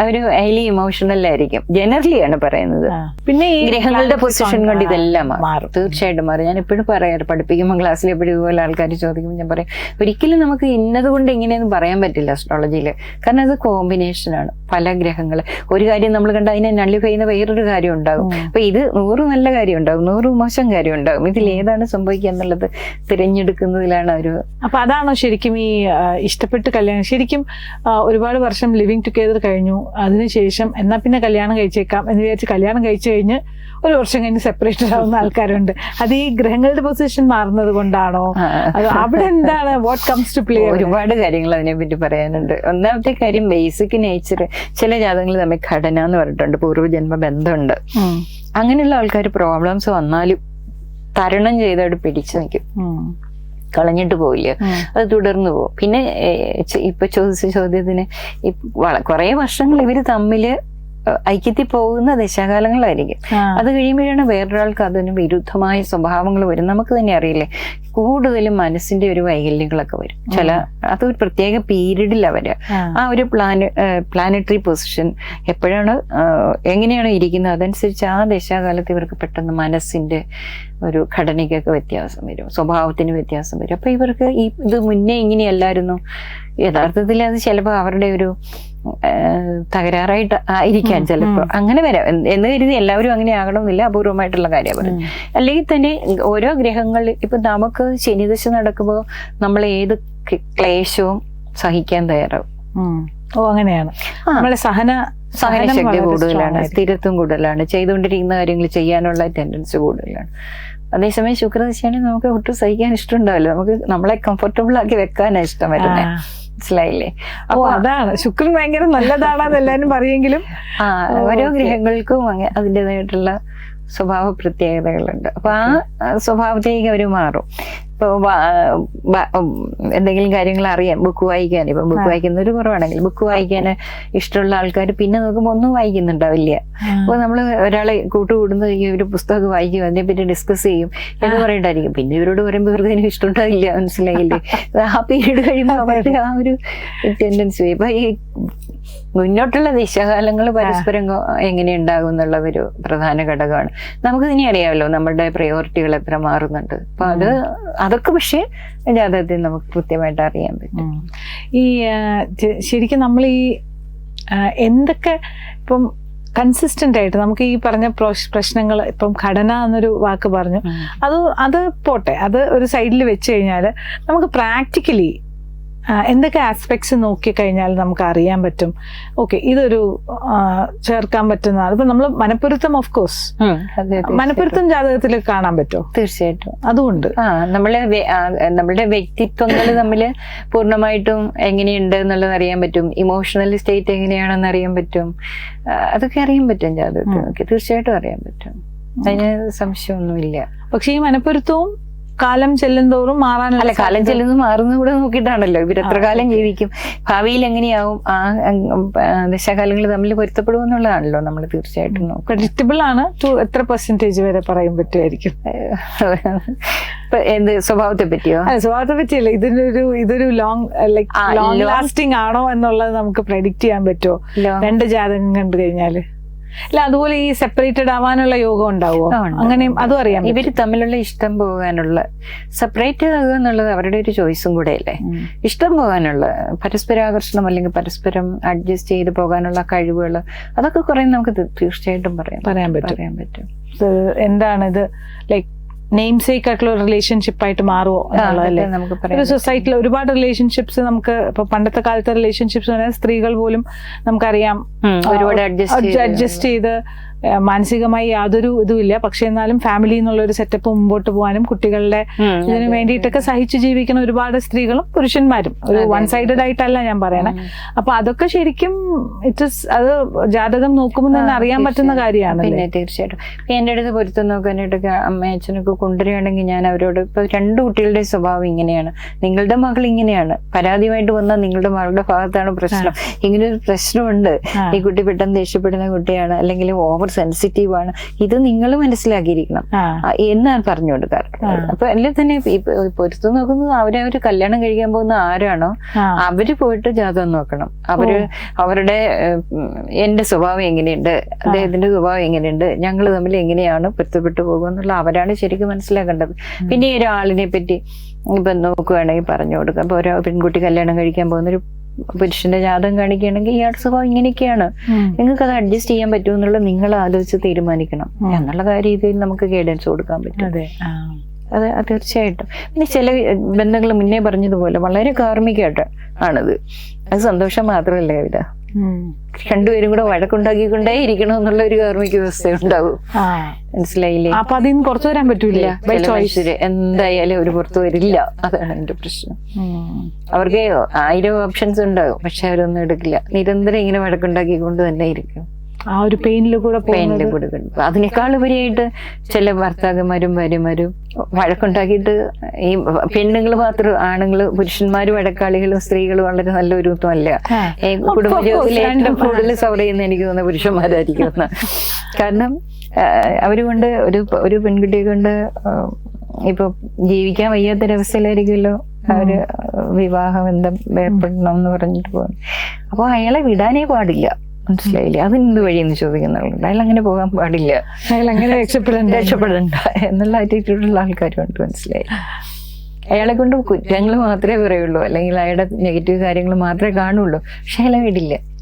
അവർ ഹൈലി ഇമോഷണൽ ആയിരിക്കും. ജനറലി ആണ് പറയുന്നത്. പിന്നെ ഈ ഗ്രഹങ്ങളുടെ പൊസിഷൻ കൊണ്ട് ഇതെല്ലാം മാറും. തീർച്ചയായിട്ടും മാറും. ഞാൻ എപ്പോഴും പറയാറ് പഠിപ്പിക്കുമ്പോൾ ക്ലാസ്സിൽ എപ്പോഴും ഇതുപോലെ ആൾക്കാർ ചോദിക്കുമ്പോൾ ഞാൻ പറയും ഒരിക്കലും നമുക്ക് ഇന്നതുകൊണ്ട് കൊണ്ട് ഇങ്ങനെയൊന്നും പറയാൻ പറ്റില്ല അസ്ട്രോളജിയിൽ കാരണം അത് കോമ്പിനേഷനാണ് പല ഗ്രഹങ്ങൾ ഒരു കാര്യം നമ്മൾ കണ്ട അതിനെ നള്ളിഫൈ ചെയ്യുന്ന വേറൊരു കാര്യം ഉണ്ടാകും. അപ്പൊ ഇത് നൂറ് നല്ല കാര്യം ഉണ്ടാകും. നൂറ് മോശം കാര്യം ഉണ്ടാകും ഇതിൽ ഏതാണ് സംഭവിക്കുക എന്നുള്ളത് തിരഞ്ഞെടുക്കുന്നതിലാണ് ഒരു അപ്പൊ അതാണോ ശരിക്കും ഈ ഇഷ്ടപ്പെട്ട് കല്യാണം? ശരിക്കും ഒരുപാട് വർഷം ലിവിങ് ടുഗെദർ കഴിഞ്ഞു. അതിനുശേഷം എന്നാ പിന്നെ കല്യാണം കഴിച്ചേക്കാം എന്ന് വിചാരിച്ച് കല്യാണം കഴിച്ചു കഴിഞ്ഞ് ഒരു വർഷം കഴിഞ്ഞ് സെപ്പറേറ്റഡ് ആവുന്ന ആൾക്കാരുണ്ട്. അത് ഈ ഗ്രഹങ്ങളുടെ പൊസിഷൻ മാറുന്നത് കൊണ്ടാണോ? അവിടെ എന്താണ്? വാട്ട് കംസ് ടു പ്ലേ ഒരുപാട് കാര്യങ്ങൾ അതിനെപ്പറ്റി പറയാനുണ്ട്. ഒന്നാമത്തെ കാര്യം ബേസിക് നേച്ചർ ചില ജാതകങ്ങൾ തമ്മിൽ ഘടന എന്ന് പറഞ്ഞിട്ടുണ്ട്. പൂർവജന്മ ബന്ധമുണ്ട് അങ്ങനെയുള്ള ആൾക്കാർ പ്രോബ്ലംസ് വന്നാലും തരണം ചെയ്തവിടെ പിടിച്ചു നിൽക്കും കളഞ്ഞിട്ട് പോയില്ല അത് തുടർന്നു പോകും പിന്നെ ഇപ്പൊ ചോദിച്ച ചോദ്യത്തിന് കുറെ വർഷങ്ങൾ ഇവർ തമ്മിൽ ഐക്യത്തിൽ പോകുന്ന ദശാകാലങ്ങളായിരിക്കും. അത് കഴിയുമ്പോഴാണ് വേറൊരാൾക്ക് അതിന് വിരുദ്ധമായ സ്വഭാവങ്ങൾ വരും. നമുക്ക് തന്നെ അറിയില്ലേ കൂടുതലും മനസ്സിന്റെ ഒരു വൈകല്യങ്ങളൊക്കെ വരും. ചില അത് ഒരു പ്രത്യേക പീരീഡിലാണ് വരിക. ആ. ഒരു പ്ലാന പ്ലാനറ്ററി പൊസിഷൻ എപ്പോഴാണ് എങ്ങനെയാണ് ഇരിക്കുന്നത്? അതനുസരിച്ച് ആ ദശാകാലത്ത് ഇവർക്ക് പെട്ടെന്ന് മനസ്സിന്റെ ഒരു ഘടനയ്ക്കൊക്കെ വ്യത്യാസം വരും. സ്വഭാവത്തിന് വ്യത്യാസം വരും. അപ്പൊ ഇവർക്ക് ഈ ഇത് മുന്നേ ഇങ്ങനെയല്ലായിരുന്നു. യഥാർത്ഥത്തിൽ അത് ചിലപ്പോൾ അവരുടെ ഒരു തകരാറായിട്ട് ആയിരിക്കാൻ ചിലപ്പോൾ അങ്ങനെ വരാം. എന്ന് കരുതി എല്ലാവരും അങ്ങനെ ആകണമെന്നില്ല. അപൂർവമായിട്ടുള്ള കാര്യം പറയുന്നത് അല്ലെങ്കിൽ തന്നെ ഓരോ ഗ്രഹങ്ങളിൽ ഇപ്പൊ നമുക്ക് ശനിദശ നടക്കുമ്പോൾ നമ്മൾ ഏത് ക്ലേശവും സഹിക്കാൻ തയ്യാറാവും. ഓ അങ്ങനെയാണ്. നമ്മളെ സഹന സഹനം സഹനശക്തി കൂടുതലാണ്. സ്ഥിരത്വം കൂടുതലാണ് ചെയ്തുകൊണ്ടിരിക്കുന്ന കാര്യങ്ങൾ ചെയ്യാനുള്ള ടെൻഡൻസ് കൂടുതലാണ്. അതേസമയം ശുക്രദശയാണെങ്കിൽ നമുക്ക് ഒട്ടും സഹിക്കാൻ ഇഷ്ടമുണ്ടാവില്ല. നമുക്ക് നമ്മളെ കംഫർട്ടബിൾ ആക്കി വെക്കാനാണ് ഇഷ്ടം വരുന്നത്. മനസ്സിലായില്ലേ? അപ്പൊ അതാണ്. ശുക്രൻ ഭയങ്കര നല്ലതാണെന്ന് എല്ലാരും പറയുമെങ്കിലും ഓരോ ഗ്രഹങ്ങൾക്കും അതിന്റെതായിട്ടുള്ള സ്വഭാവ പ്രത്യേകതകളുണ്ട് അപ്പൊ ആ ആ സ്വഭാവത്തിലേക്ക് അവർ മാറും. ഇപ്പോൾ എന്തെങ്കിലും കാര്യങ്ങൾ അറിയാം ബുക്ക് വായിക്കാൻ. ഇപ്പം ബുക്ക് വായിക്കുന്ന ഒരു കുറവാണെങ്കിൽ ബുക്ക് വായിക്കാൻ ഇഷ്ടമുള്ള ആൾക്കാർ പിന്നെ നോക്കുമ്പോൾ ഒന്നും വായിക്കുന്നുണ്ടാവില്ല. അപ്പോൾ നമ്മൾ ഒരാളെ കൂട്ടുകൂടുന്ന ഈ ഒരു പുസ്തകം വായിക്കും അതിനെപ്പറ്റി ഡിസ്കസ് ചെയ്യും. എന്ന് പറയണ്ടായിരിക്കും. പിന്നെ ഇവരോട് പറയുമ്പോൾ ഇവർക്ക് അതിന് ഇഷ്ടമുണ്ടാവില്ല മനസ്സിലായില്ലേ? ആ പീരീഡ് കഴിയുമ്പോൾ അവരുടെ ആ ഒരു ടെൻഡൻസി ഇപ്പൊ ഈ മുന്നോട്ടുള്ള ദിശകാലങ്ങൾ പരസ്പരം എങ്ങനെ ഉണ്ടാകും എന്നുള്ള ഒരു പ്രധാന ഘടകമാണ്. നമുക്ക് ഇനി അറിയാമല്ലോ നമ്മുടെ പ്രയോറിറ്റികൾ എത്ര മാറുന്നുണ്ട്. അപ്പൊ അത് അത് അതൊക്കെ പക്ഷേ ജാതകത്തിൽ നമുക്ക് കൃത്യമായിട്ട് അറിയാൻ പറ്റും. ഈ ശരിക്കും നമ്മൾ ഈ എന്തൊക്കെ ഇപ്പം കൺസിസ്റ്റന്റ് ആയിട്ട് നമുക്ക് ഈ പറഞ്ഞ പ്രശ്നങ്ങൾ ഇപ്പം ഘടന എന്നൊരു വാക്ക് പറഞ്ഞു. അത് അത് പോട്ടെ. അത് ഒരു സൈഡിൽ വെച്ച് കഴിഞ്ഞാൽ നമുക്ക് പ്രാക്ടിക്കലി എന്തൊക്കെ ആസ്പെക്ട്സ് നോക്കിക്കഴിഞ്ഞാൽ നമുക്ക് അറിയാൻ പറ്റും? ഓക്കെ ഇതൊരു ചേർക്കാൻ പറ്റുന്ന ഇപ്പൊ നമ്മൾ മനപ്പൊരുത്തം ഓഫ് കോഴ്സ് മനപ്പൊരുത്തം ജാതകത്തിൽ കാണാൻ പറ്റുമോ? തീർച്ചയായിട്ടും. അതുകൊണ്ട്. ആ നമ്മളെ നമ്മളുടെ വ്യക്തിത്വങ്ങൾ തമ്മിൽ പൂർണമായിട്ടും എങ്ങനെയുണ്ട് എന്നുള്ളത് അറിയാൻ പറ്റും. ഇമോഷണൽ സ്റ്റേറ്റ് എങ്ങനെയാണെന്ന് അറിയാൻ പറ്റും. അതൊക്കെ അറിയാൻ പറ്റും ജാതകത്തിൽ തീർച്ചയായിട്ടും അറിയാൻ പറ്റും. അതിന് സംശയമൊന്നുമില്ല. പക്ഷെ ഈ മനപ്പൊരുത്തവും കാലം ചെല്ലുന്തോറും മാറാനല്ല അല്ല കാലം ചെല്ലുന്നത് മാറുന്നത് കൂടെ നോക്കിയിട്ടാണല്ലോ. ഇവർ എത്ര കാലം ജീവിക്കും? ഭാവിയിൽ എങ്ങനെയാവും? ആ ദശകാലങ്ങൾ തമ്മിൽ പൊരുത്തപ്പെടുമെന്നുള്ളതാണല്ലോ നമ്മൾ തീർച്ചയായിട്ടും പ്രഡിക്റ്റബിൾ ആണ്. ടു എത്ര പെർസെന്റേജ് വരെ പറയാൻ പറ്റുമായിരിക്കും? എന്ത് സ്വഭാവത്തെ പറ്റിയോ? സ്വഭാവത്തെ പറ്റിയല്ല. ഇതിനൊരു ഇതൊരു ലോങ് ലൈക് ലോങ് ലാസ്റ്റിംഗ് ആണോ എന്നുള്ളത് നമുക്ക് പ്രഡിക്റ്റ് ചെയ്യാൻ പറ്റുമോ? രണ്ട് ജാതകം കണ്ടു കഴിഞ്ഞാൽ. അല്ല അതുപോലെ ഈ സെപ്പറേറ്റഡ് ആവാനുള്ള യോഗം ഉണ്ടാവോ? അങ്ങനെ അങ്ങനെയും അതും അറിയാം ഇവർ ഇവർ തമ്മിലുള്ള ഇഷ്ടം പോകാനുള്ള സെപ്പറേറ്റഡ് ആകുക എന്നുള്ളത് അവരുടെ ഒരു ചോയ്സും കൂടെ അല്ലേ ഉം. ഇഷ്ടം പോകാനുള്ള പരസ്പരാകർഷണം അല്ലെങ്കിൽ പരസ്പരം അഡ്ജസ്റ്റ് ചെയ്ത് പോകാനുള്ള കഴിവുകൾ അതൊക്കെ കുറേ നമുക്ക് തീർച്ചയായിട്ടും പറയാം. പറയാൻ പറ്റും. പറയാൻ പറ്റും. എന്താണ് ഇത്? ലൈക് നെയിം സേക്ക് ആയിട്ടുള്ള റിലേഷൻഷിപ്പ് ആയിട്ട് മാറുമോ എന്നുള്ളതല്ലേ ഒരു സൊസൈറ്റിയിൽ ഒരുപാട് റിലേഷൻഷിപ്സ് നമുക്ക് ഇപ്പൊ പണ്ടത്തെ കാലത്തെ റിലേഷൻഷിപ്സ് സ്ത്രീകൾ പോലും നമുക്കറിയാം. ഒരുപാട് അഡ്ജസ്റ്റ് ചെയ്ത്. മാനസികമായി യാതൊരു ഇതുമില്ല. പക്ഷെ എന്നാലും ഫാമിലി എന്നുള്ള ഒരു സെറ്റപ്പ് മുമ്പോട്ട് പോകാനും കുട്ടികളുടെ ഇതിനു വേണ്ടിയിട്ടൊക്കെ സഹിച്ചു ജീവിക്കുന്ന ഒരുപാട് സ്ത്രീകളും പുരുഷന്മാരും. ഒരു വൺ സൈഡഡ് ആയിട്ടല്ല ഞാൻ പറയണേ. അപ്പൊ അതൊക്കെ ശരിക്കും ഇറ്റ് ഇസ് അത് ജാതകം നോക്കുമ്പോൾ തന്നെ അറിയാൻ പറ്റുന്ന കാര്യമാണ് പിന്നെ തീർച്ചയായിട്ടും. എന്റെ അടുത്ത് പൊരുത്തം നോക്കാനായിട്ടൊക്കെ അമ്മയച്ഛനൊക്കെ കൊണ്ടുവരികയാണെങ്കിൽ ഞാൻ അവരോട് ഇപ്പൊ രണ്ട് കുട്ടികളുടെ സ്വഭാവം ഇങ്ങനെയാണ്. നിങ്ങളുടെ മകൾ ഇങ്ങനെയാണ്. പരാതിയുമായിട്ട് വന്നാൽ നിങ്ങളുടെ മകളുടെ ഭാഗത്താണ് പ്രശ്നം. ഇങ്ങനെ ഒരു പ്രശ്നമുണ്ട്. ഈ കുട്ടി പെട്ടെന്ന് ദേഷ്യപ്പെടുന്ന കുട്ടിയാണ്. അല്ലെങ്കിൽ ഓവർ സെൻസിറ്റീവ് ആണ്. ഇത് നിങ്ങൾ മനസ്സിലാക്കിയിരിക്കണം. എന്ന് ഞാൻ എന്നാണ് പറഞ്ഞു കൊടുക്കാറ്. അപ്പൊ അല്ലെ തന്നെ പൊരുത്തു നോക്കുന്നത് അവരെ അവർ കല്യാണം കഴിക്കാൻ പോകുന്ന ആരാണോ അവർ പോയിട്ട് ജാതകം നോക്കണം. അവർ അവരുടെ എന്റെ സ്വഭാവം എങ്ങനെയുണ്ട്? അദ്ദേഹത്തിന്റെ സ്വഭാവം എങ്ങനെയുണ്ട്? ഞങ്ങൾ തമ്മിൽ എങ്ങനെയാണ് പൊരുത്തപ്പെട്ടു പോകുക എന്നുള്ള അവരാണ് ശരിക്കും മനസ്സിലാക്കേണ്ടത്. പിന്നെ ഒരാളിനെ പറ്റി ഇപ്പൊ നോക്കുകയാണെങ്കിൽ പറഞ്ഞു കൊടുക്കാം. ഇപ്പൊ ഒരു പെൺകുട്ടി കല്യാണം കഴിക്കാൻ പോകുന്ന ഒരു പുരുഷന്റെ ജാതകം കാണിക്കുകയാണെങ്കിൽ ഇയാളുടെ സ്വഭാവം ഇങ്ങനെയൊക്കെയാണ്. നിങ്ങൾക്ക് അത് അഡ്ജസ്റ്റ് ചെയ്യാൻ പറ്റുമോ എന്നുള്ളത് നിങ്ങൾ ആലോചിച്ച് തീരുമാനിക്കണം. എന്നുള്ള രീതിയിൽ നമുക്ക് ഗൈഡൻസ് കൊടുക്കാൻ പറ്റും. അതെ. തീർച്ചയായിട്ടും. പിന്നെ ചില ബന്ധങ്ങൾ മുന്നേ പറഞ്ഞതുപോലെ വളരെ കാർമ്മികമായിട്ട് ആണത്. അത് സന്തോഷം മാത്രമല്ലേ ഉം. രണ്ടുപേരും കൂടെ വഴക്കുണ്ടാക്കിക്കൊണ്ടേ ഇരിക്കണം എന്നുള്ള ഒരു കാർമ്മിക വ്യവസ്ഥ ഉണ്ടാവും മനസ്സിലായില്ലേ? അപ്പൊ അതിൽ നിന്ന് പുറത്തു വരാൻ പറ്റൂല? എന്തായാലും ഒരു പുറത്തു വരില്ല. അതാണ് എന്റെ പ്രശ്നം. അവർക്ക് ആയിരം ഓപ്ഷൻസ് ഉണ്ടാകും പക്ഷെ അവരൊന്നും എടുക്കില്ല. നിരന്തരം ഇങ്ങനെ വഴക്കുണ്ടാക്കിക്കൊണ്ട് തന്നെ ഇരിക്കും. ആ ഒരു പെയിനിൽ കൂടെ പെയിനിൽ കൂടെ അതിനേക്കാൾ ഉപരിയായിട്ട് ചില ഭർത്താക്കന്മാരും ഭാര്യമാരും വഴക്കുണ്ടാക്കിയിട്ട് ഈ പെണ്ണുങ്ങൾ മാത്രം ആണുങ്ങൾ പുരുഷന്മാര് വഴക്കാളികളും സ്ത്രീകളും വളരെ നല്ല ഒരു അല്ല ആ. ഈ Of course, കുടുംബജീവിതത്തിൽ ഏറ്റവും കൂടുതൽ സഫർ ചെയ്യുന്ന എനിക്ക് തോന്നുന്ന പുരുഷന്മാരായിരിക്കും കാരണം അവരുകൊണ്ട് അവർ കൊണ്ട് ഒരു ഒരു പെൺകുട്ടിയെ കൊണ്ട് ഇപ്പൊ ജീവിക്കാൻ വയ്യാത്തൊരവസ്ഥയിലായിരിക്കുമല്ലോ അവർ വിവാഹ ബന്ധം ഏർപ്പെടണം എന്ന് പറഞ്ഞിട്ട് പോകുന്നു അപ്പൊ അയാളെ വിടാനേ പാടില്ല. മനസ്സിലായില്ലേ? അത് എന്ത് വഴി എന്ന് ചോദിക്കുന്നുണ്ട് അയാൾ അങ്ങനെ പോകാൻ പാടില്ല. അയാൾ അങ്ങനെ രക്ഷപ്പെടണ്ട. രക്ഷപ്പെടണ്ട. എന്നുള്ള ആറ്റിറ്റ്യൂഡുള്ള ആൾക്കാരുണ്ട് മനസ്സിലായി? അയാളെ കൊണ്ട് കുറ്റങ്ങൾ മാത്രമേ പറയുള്ളൂ. അല്ലെങ്കിൽ അയാളുടെ നെഗറ്റീവ് കാര്യങ്ങൾ മാത്രമേ കാണുള്ളൂ. പക്ഷെ അയാളെ വിടില്ല.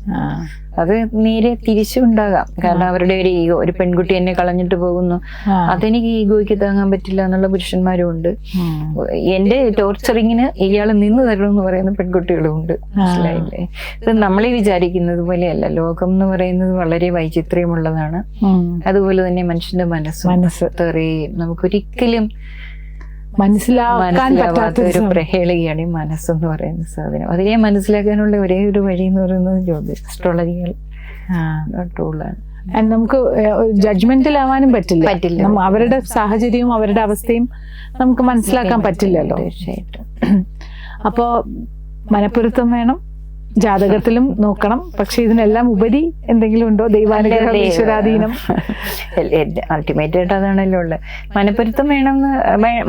അത് നേരെ തിരിച്ചുണ്ടാകാം. കാരണം അവരുടെ ഒരു ഈഗോ ഒരു പെൺകുട്ടി എന്നെ കളഞ്ഞിട്ട് പോകുന്നു. അതെനിക്ക് ഈഗോയ്ക്ക് താങ്ങാൻ പറ്റില്ല എന്നുള്ള പുരുഷന്മാരും ഉണ്ട്. എന്റെ ടോർച്ചറിങ്ങിന് ഇയാൾ നിന്ന് തരണം എന്ന് പറയുന്ന പെൺകുട്ടികളും ഉണ്ട്. മനസ്സിലായില്ലേ? ഇത് നമ്മളെ വിചാരിക്കുന്നത് പോലെയല്ല. ലോകം എന്ന് പറയുന്നത് വളരെ വൈചിത്ര്യമുള്ളതാണ്. അതുപോലെ തന്നെ മനുഷ്യന്റെ മനസ്സ് മനസ്സ്. തെറിയും നമുക്കൊരിക്കലും മനസ്സിലാക്കാൻ പറ്റാത്ത ഒരു പ്രഹേളികയാണ് ഈ മനസ്സെന്ന് പറയുന്ന സാധനം. അതിനെ മനസ്സിലാക്കാനുള്ള ഒരേ ഒരു വഴി എന്ന് പറയുന്നത് ജ്യോതിഷ് അസ്ട്രോളജിക്കൽ ആ. ടൂളാണ് നമുക്ക് ജഡ്ജ്മെന്റിലാവാനും പറ്റില്ല. പറ്റില്ല. അവരുടെ സാഹചര്യവും അവരുടെ അവസ്ഥയും നമുക്ക് മനസ്സിലാക്കാൻ പറ്റില്ലല്ലോ. തീർച്ചയായിട്ടും. അപ്പോ മനപ്പൊരുത്തം വേണം. ജാതകത്തിലും നോക്കണം. പക്ഷെ ഇതിനെല്ലാം ഉപരി എന്തെങ്കിലും ഉണ്ടോ? ദൈവാനുഗ്രഹം ഈശ്വരാധീനം? അൾട്ടിമേറ്റ് ആയിട്ട് അതാണല്ലോ ഉള്ളത്. മനപ്പൊരുത്തം വേണമെന്ന്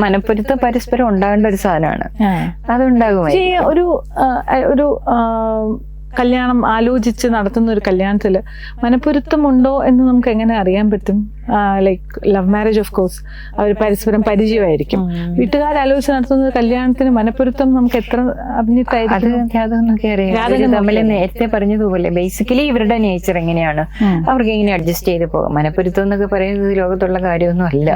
മനപ്പൊരുത്തം പരസ്പരം ഉണ്ടാകേണ്ട ഒരു സാധനമാണ്. അതുണ്ടാകും ഒരു ഒരു കല്യാണം ആലോചിച്ച് നടത്തുന്ന ഒരു കല്യാണത്തിൽ മനപ്പൊരുത്തമുണ്ടോ എന്ന് നമുക്ക് എങ്ങനെ അറിയാൻ പറ്റും? Like love marriage of course അവർ പരസ്പരം പരിചയമായിരിക്കും. വീട്ടുകാർ ആലോചിച്ച് നടത്തുന്ന കല്യാണത്തിന് മനപ്പൊരുത്തം നമുക്ക് എത്ര അറിഞ്ഞിട്ടായിരിക്കും? നേരത്തെ പറഞ്ഞതുപോലെ ബേസിക്കലി ഇവരുടെ നേച്ചർ എങ്ങനെയാണ്? അവർക്ക് എങ്ങനെ അഡ്ജസ്റ്റ് ചെയ്ത് പോകാം? മനപ്പൊരുത്തം എന്നൊക്കെ പറയുന്നത് ലോകത്തുള്ള കാര്യമൊന്നും അല്ല.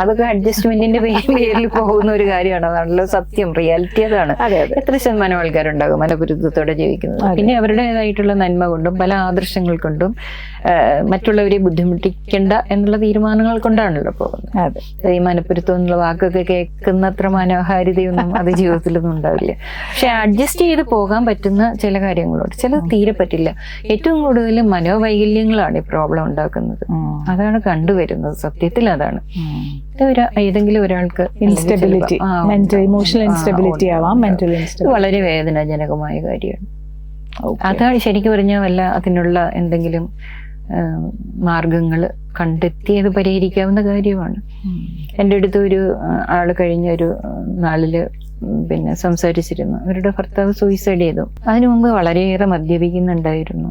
അതൊക്കെ അഡ്ജസ്റ്റ്മെന്റിന്റെ പേരിൽ പോകുന്ന ഒരു കാര്യമാണ്. അതാണല്ലോ സത്യം റിയാലിറ്റി അതാണ്. അതെ അതെ. എത്ര ശതമാനം ആൾക്കാരുണ്ടാകും മനപ്പൊരുത്തത്തോടെ ജീവിക്കുന്നത്? അതെ. പിന്നെ അവരുടേതായിട്ടുള്ള നന്മ കൊണ്ടും പല ആദർശങ്ങൾ കൊണ്ടും മറ്റുള്ളവരെ ബുദ്ധിമുട്ടിക്കേണ്ട എന്നുള്ള തീരുമാനങ്ങൾ കൊണ്ടാണല്ലോ പോകുന്നത്. അതെ. ഈ മനപ്പുരുത്തം എന്നുള്ള വാക്കൊക്കെ കേൾക്കുന്നത്ര മനോഹാരിതയൊന്നും അത് ജീവിതത്തിലൊന്നും ഉണ്ടാവില്ല. പക്ഷെ അഡ്ജസ്റ്റ് ചെയ്ത് പോകാൻ പറ്റുന്ന ചില കാര്യങ്ങളുണ്ട്. ചിലത് തീരെ പറ്റില്ല. ഏറ്റവും കൂടുതൽ മനോവൈകല്യങ്ങളാണ് ഈ പ്രോബ്ലം ഉണ്ടാക്കുന്നത്. അതാണ് കണ്ടുവരുന്നത്. സത്യത്തിൽ അതാണ്. ഏതെങ്കിലും ഒരാൾക്ക് ഇൻസ്റ്റബിലിറ്റി ഇമോഷണൽ ഇൻസ്റ്റബിലിറ്റി ആവാം. മെന്റൽ വളരെ വേദനാജനകമായ കാര്യമാണ്. അതാണ് ശരിക്കും പറഞ്ഞാൽ വല്ല അതിനുള്ള എന്തെങ്കിലും മാർഗങ്ങൾ കണ്ടെത്തി അത് പരിഹരിക്കാവുന്ന കാര്യമാണ്. എന്റെ അടുത്ത് ഒരു ആൾ ആൾ കഴിഞ്ഞ ഒരു നാളിൽ നാളിൽ പിന്നെ സംസാരിച്ചിരുന്നു. അവരുടെ ഭർത്താവ് സൂയിസൈഡ് ചെയ്തു. അതിനു മുമ്പ് വളരെയേറെ മദ്യപിക്കുന്നുണ്ടായിരുന്നു.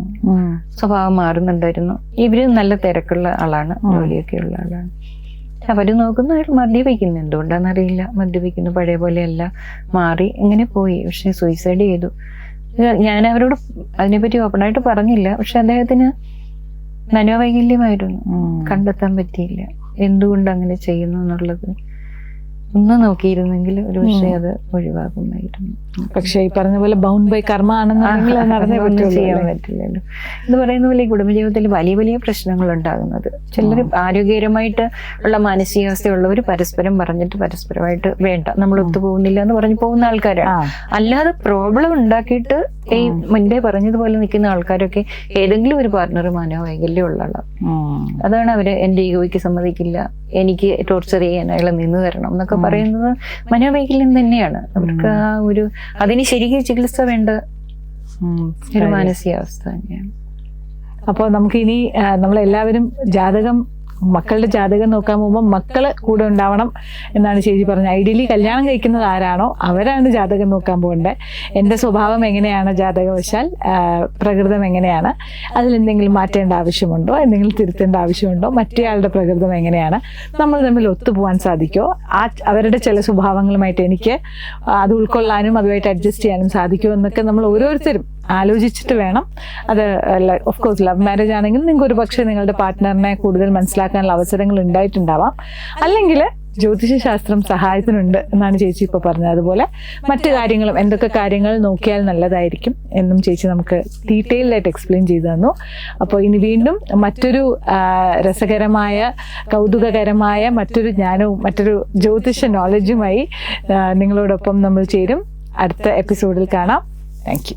സ്വഭാവം മാറുന്നുണ്ടായിരുന്നു. ഇവർ നല്ല തിരക്കുള്ള ആളാണ്. ജോലിയൊക്കെ ഉള്ള ആളാണ്. അവർ നോക്കുന്ന അയാൾ മദ്യപിക്കുന്നു. എന്തുകൊണ്ടാണെന്നറിയില്ല. മദ്യപിക്കുന്നു പഴയ പോലെയല്ല. മാറി ഇങ്ങനെ പോയി. പക്ഷെ സൂയിസൈഡ് ചെയ്തു. ഞാൻ അവരോട് അതിനെപ്പറ്റി ഓപ്പണായിട്ട് പറഞ്ഞില്ല. പക്ഷെ അദ്ദേഹത്തിന് മനോവൈകല്യമായിരുന്നു കണ്ടെത്താൻ പറ്റിയില്ല. എന്തുകൊണ്ട് അങ്ങനെ ചെയ്യുന്നു എന്നുള്ളത് ഒന്ന് നോക്കിയിരുന്നെങ്കിൽ ഒരു പക്ഷേ അത് ഒഴിവാക്കുമായിരുന്നു പക്ഷെ ഈ പറഞ്ഞ പോലെ ബൗണ്ട് ബൈ കർമ്മ ആണെന്നുണ്ടെങ്കിൽ നടന്നേ ചെയ്യാൻ? പറ്റില്ലല്ലോ. എന്ന് പറയുന്ന പോലെ ഈ കുടുംബജീവിതത്തിൽ വലിയ വലിയ പ്രശ്നങ്ങൾ ഉണ്ടാകുന്നത്. ചിലർ ആരോഗ്യകരമായിട്ട് ഉള്ള മാനസികാവസ്ഥയുള്ളവർ പരസ്പരം പറഞ്ഞിട്ട് പരസ്പരമായിട്ട് വേണ്ട. നമ്മൾ ഒത്തുപോകുന്നില്ല എന്ന് പറഞ്ഞു പോകുന്ന ആൾക്കാരാണ്. അല്ലാതെ പ്രോബ്ലം ഉണ്ടാക്കിയിട്ട് ഈ മുൻപേ പറഞ്ഞതുപോലെ നിൽക്കുന്ന ആൾക്കാരൊക്കെ ഏതെങ്കിലും ഒരു പാർട്ണർ മനോവൈകല്യം ഉള്ള ആളാണ് അതാണ് അവർ എന്റെ ഈഗോയ്ക്ക് സമ്മതിക്കില്ല. എനിക്ക് ടോർച്ചർ ചെയ്യാൻ അയാളെ നിന്ന് തരണം എന്നൊക്കെ പറയുന്നത് മനോവൈകല്യം തന്നെയാണ്. അവർക്ക് ആ ഒരു അതിന് ശരിക്കും ചികിത്സ വേണ്ട. ഒരു മാനസികാവസ്ഥ തന്നെയാണ് അപ്പോൾ നമുക്ക് ഇനി നമ്മളെല്ലാവരും ജാതകം മക്കളുടെ ജാതകം നോക്കാൻ പോകുമ്പോൾ മക്കൾ കൂടെ ഉണ്ടാവണം എന്നാണ് ചേച്ചി പറഞ്ഞത്. ഐഡിയലി കല്യാണം കഴിക്കുന്നത് ആരാണോ അവരാണ് ജാതകം നോക്കാൻ പോകേണ്ടത് എന്റെ സ്വഭാവം എങ്ങനെയാണ് ജാതകവശാൽ? പ്രകൃതം എങ്ങനെയാണ്? അതിൽ എന്തെങ്കിലും മാറ്റേണ്ട ആവശ്യമുണ്ടോ? എന്തെങ്കിലും തിരുത്തേണ്ട ആവശ്യമുണ്ടോ? മറ്റേയാളുടെ പ്രകൃതം എങ്ങനെയാണ്? നമ്മൾ തമ്മിൽ ഒത്തുപോകാൻ സാധിക്കുമോ ആ അവരുടെ ചില സ്വഭാവങ്ങളുമായിട്ട് എനിക്ക് അത് ഉൾക്കൊള്ളാനും അതുമായിട്ട് അഡ്ജസ്റ്റ് ചെയ്യാനും സാധിക്കുമോ എന്നൊക്കെ നമ്മൾ ഓരോരുത്തരും ആലോചിച്ചിട്ട് വേണം. അത് ഓഫ് കോഴ്സ് ലവ് മാരേജ് ആണെങ്കിൽ നിങ്ങൾക്ക് ഒരു പക്ഷേ നിങ്ങളുടെ പാർട്ട്ണറിനെ കൂടുതൽ മനസ്സിലാക്കാനുള്ള അവസരങ്ങൾ ഉണ്ടായിട്ടുണ്ടാവാം. അല്ലെങ്കിൽ ജ്യോതിഷ ശാസ്ത്രം സഹായത്തിനുണ്ട് എന്നാണ് ചേച്ചി ഇപ്പോൾ പറഞ്ഞത്. അതുപോലെ മറ്റു കാര്യങ്ങളും എന്തൊക്കെ കാര്യങ്ങൾ നോക്കിയാൽ നല്ലതായിരിക്കും എന്നും ചേച്ചി നമുക്ക് ഡീറ്റെയിൽഡ് ആയിട്ട് എക്സ്പ്ലെയിൻ ചെയ്തു തന്നു. അപ്പോൾ ഇനി വീണ്ടും മറ്റൊരു രസകരമായ കൗതുകകരമായ മറ്റൊരു ജ്ഞാനവും മറ്റൊരു ജ്യോതിഷ നോളജുമായി നിങ്ങളോടൊപ്പം നമ്മൾ ചേരും. അടുത്ത എപ്പിസോഡിൽ കാണാം. താങ്ക്